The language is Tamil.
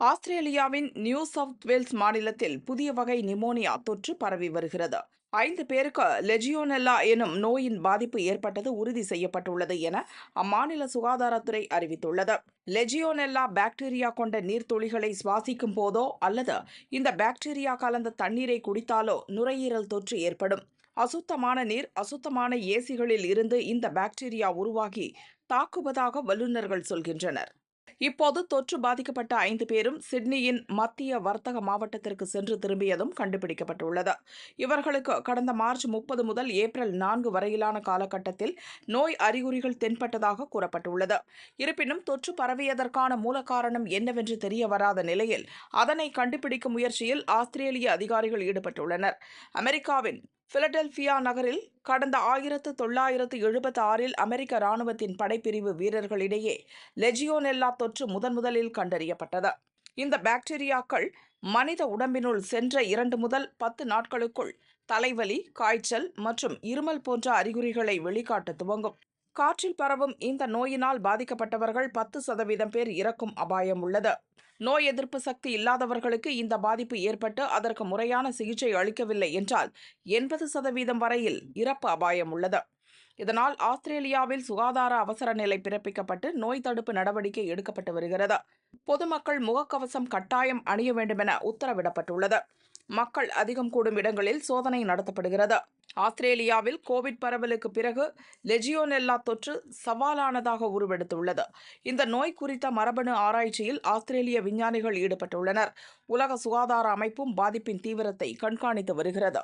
ஆஸ்திரேலியாவின் நியூ சவுத் வேல்ஸ் மாநிலத்தில் புதிய வகை நிமோனியா தொற்று பரவி வருகிறது. ஐந்து பேருக்கு லெஜியோனெல்லா எனும் நோயின் பாதிப்பு ஏற்பட்டது உறுதி செய்யப்பட்டுள்ளது என அம்மாநில சுகாதாரத்துறை அறிவித்துள்ளது. லெஜியோனெல்லா பாக்டீரியா கொண்ட நீர்த்துளிகளை சுவாசிக்கும் போதோ அல்லது இந்த பாக்டீரியா கலந்த தண்ணீரை குடித்தாலோ நுரையீரல் தொற்று ஏற்படும். அசுத்தமான நீர் அசுத்தமான ஏசிகளில் இருந்து இந்த பாக்டீரியா உருவாகி தாக்குவதாக வல்லுநர்கள் சொல்கின்றனர். இப்போது தொற்று பாதிக்கப்பட்ட ஐந்து பேரும் சிட்னியின் மத்திய வர்த்தக மாவட்டத்திற்கு சென்று திரும்பியதும் கண்டுபிடிக்கப்பட்டுள்ளது. இவர்களுக்கு கடந்த மார்ச் முப்பது முதல் ஏப்ரல் நான்கு வரையிலான காலகட்டத்தில் நோய் அறிகுறிகள் தென்பட்டதாக கூறப்பட்டுள்ளது. இருப்பினும் தொற்று பரவியதற்கான மூல காரணம் என்னவென்று தெரிய வராத நிலையில் அதனை கண்டுபிடிக்கும் முயற்சியில் ஆஸ்திரேலிய அதிகாரிகள் ஈடுபட்டுள்ளனர். அமெரிக்காவின் பிலடெல்பியா நகரில் கடந்த ஆயிரத்து தொள்ளாயிரத்து எழுபத்தி ஆறில் அமெரிக்க இராணுவத்தின் படைப்பிரிவு வீரர்களிடையே லெஜியோனெல்லா தொற்று முதன் முதலில் கண்டறியப்பட்டது. இந்த பாக்டீரியாக்கள் மனித உடம்பினுள் சென்ற இரண்டு முதல் பத்து நாட்களுக்குள் தலைவலி காய்ச்சல் மற்றும் இருமல் போன்ற அறிகுறிகளை வெளிக்காட்ட துவங்கும். காற்றில் பரவும் இந்த நோயினால் பாதிக்கப்பட்டவர்கள் பத்து சதவீதம் பேர் இறக்கும் அபாயம் உள்ளது. நோய் எதிர்ப்பு சக்தி இல்லாதவர்களுக்கு இந்த பாதிப்பு ஏற்பட்டு அதற்கு முறையான சிகிச்சை அளிக்கவில்லை என்றால் எண்பது சதவீதம் வரையில் இறப்பு அபாயம் உள்ளது. இதனால் ஆஸ்திரேலியாவில் சுகாதார அவசர நிலை பிறப்பிக்கப்பட்டு நோய் தடுப்பு நடவடிக்கை எடுக்கப்பட்டு வருகிறது. பொதுமக்கள் முகக்கவசம் கட்டாயம் அணிய வேண்டுமென உத்தரவிடப்பட்டுள்ளது. மக்கள் அதிகம் கூடும் இடங்களில் சோதனை நடத்தப்படுகிறது. ஆஸ்திரேலியாவில் கோவிட் பரவலுக்கு பிறகு லெஜியோனெல்லா தொற்று சவாலானதாக உருவெடுத்துள்ளது. இந்த நோய் குறித்த மரபணு ஆராய்ச்சியில் ஆஸ்திரேலிய விஞ்ஞானிகள் ஈடுபட்டுள்ளனர். உலக சுகாதார அமைப்பும் பாதிப்பின் தீவிரத்தை கண்காணித்து வருகிறது.